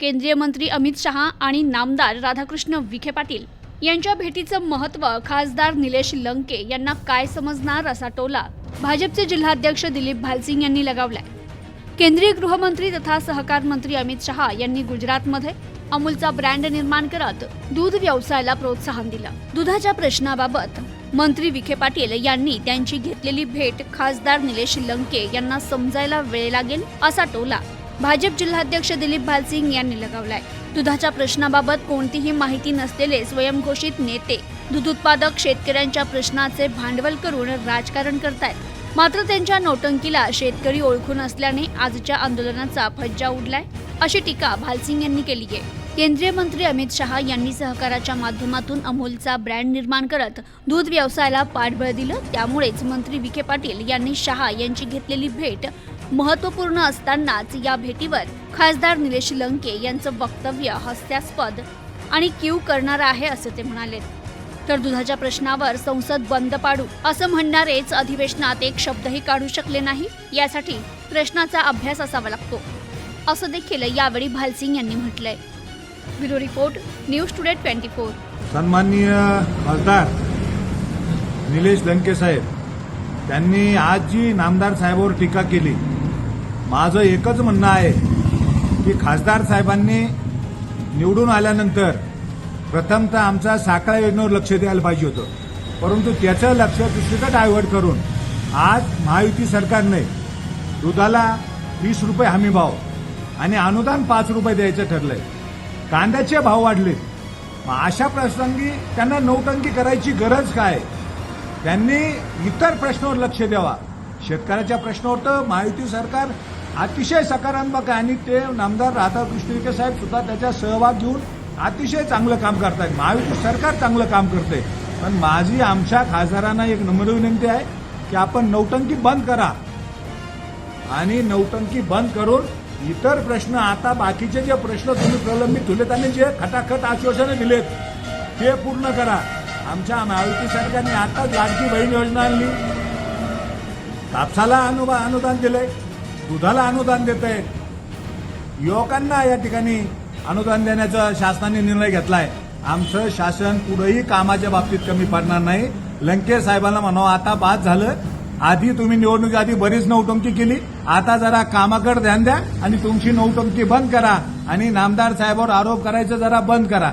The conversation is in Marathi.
केंद्रीय मंत्री अमित शहा आणि नामदार राधाकृष्ण विखे पाटील यांच्या भेटीचं महत्त्व खासदार निलेश लंके यांना काय समजणार असा टोला भाजपचे जिल्हाध्यक्ष दिलीप भालसिंग यांनी लगावलाय. केंद्रीय गृहमंत्री तथा सहकार मंत्री अमित शहा यांनी गुजरातमध्ये अमूलचा ब्रँड निर्माण करत दूध व्यवसायाला प्रोत्साहन दिलं. दुधाच्या प्रश्नाबाबत मंत्री विखे पाटील यांनी त्यांची घेतलेली भेट खासदार निलेश लंके यांना समजायला वेळ लागेल असा टोला भाजप जिल्हाध्यक्ष दिलीप भालसिंग यांनी लगावलाय. दुधाच्या प्रश्नाबाबत कोणतीही माहिती नसलेले स्वयंघोषित नेते दूध उत्पादक शेतकऱ्यांच्या प्रश्नाचे भांडवल करून राजकारण करतायत. मात्र त्यांच्या नोटंकीला शेतकरी ओळखून असल्याने आजच्या आंदोलनाचा फज्जा उडलाय अशी टीका भालसिंग यांनी केली आहे. केंद्रीय मंत्री अमित शहा यांनी सहकाराच्या माध्यमातून अमूलचा ब्रँड निर्माण करत दूध व्यवसायाला पाठबळ दिलं त्यामुळेच मंत्री विखे पाटील यांनी शहा यांची घेतलेली भेट महत्त्वपूर्ण असतानाच या भेटीवर खासदार निलेश लंके यांचं वक्तव्य हास्यास्पद आणि क्यू करणारं आहे असं ते म्हणाले. तर दुधाच्या प्रश्नावर संसद बंद पाडू असं म्हणणारेच अधिवेशनात एक शब्दही काढू शकले नाही यासाठी प्रश्नाचा अभ्यास असावा लागतो. असं देखील यावेळी भालसिंग यांनी म्हटलंय. Bureau report news today twenty four. सन्माननीय खासदार निलेश लंके साहेब त्यांनी आज जी नामदार साहेबांवर टीका केली. माझं एकच म्हणणं आहे की खासदार साहेबांनी निवडून आल्यानंतर प्रथमतः आमचा साखळा योजनेवर लक्ष द्यायला पाहिजे होतं. परंतु त्याचं लक्ष दुसरीकडे डायव्हर्ट करून आज महायुती सरकारने दुधाला वीस रुपये हमी भाव आणि अनुदान पाच रुपये द्यायचं ठरलंय. कांद्याचे भाव वाढले. अशा प्रसंगी त्यांना नौटंकी करायची गरज काय? त्यांनी इतर प्रश्नावर लक्ष द्यावा. शेतकऱ्याच्या प्रश्नावर तर महायुती सरकार अतिशय सकारात्मक आहे. आणि ते नामदार राधाकृष्ण विखे साहेब सुद्धा त्याच्या सहभाग घेऊन अतिशय चांगलं काम करतायत. महायुती सरकार चांगलं काम करते. पण माझी आमच्या खासदारांना एक नम्र विनंती आहे की आपण नौटंकी बंद करा. आणि नौटंकी बंद करून इतर प्रश्न आता बाकीचे जे प्रश्न तुम्ही प्रलंबित ठेवले त्यांनी जे खटाखट आश्वासनं दिलेत ते पूर्ण करा. आमच्या महायुती सरकारने आताच लाडकी बहीण योजना आणली. कापसाला अनुबा अनुदान दिलंय. दुधाला अनुदान देत आहे युवकांना या ठिकाणी अनुदान देण्याचा शासनाने निर्णय घेतलाय. आमचं शासन पुढंही कामाच्या बाबतीत कमी पडणार नाही. लंकेश साहेबांना म्हणावं आता बाद झालं. आधी तुम्ही निवडणुकी आधी बरीच नौटंकी केली. आता जरा कामाकडे ध्यान द्या आणि तुमची नौटंकी बंद करा. आणि नामदार साहेबांवर आरोप करायचं जरा बंद करा.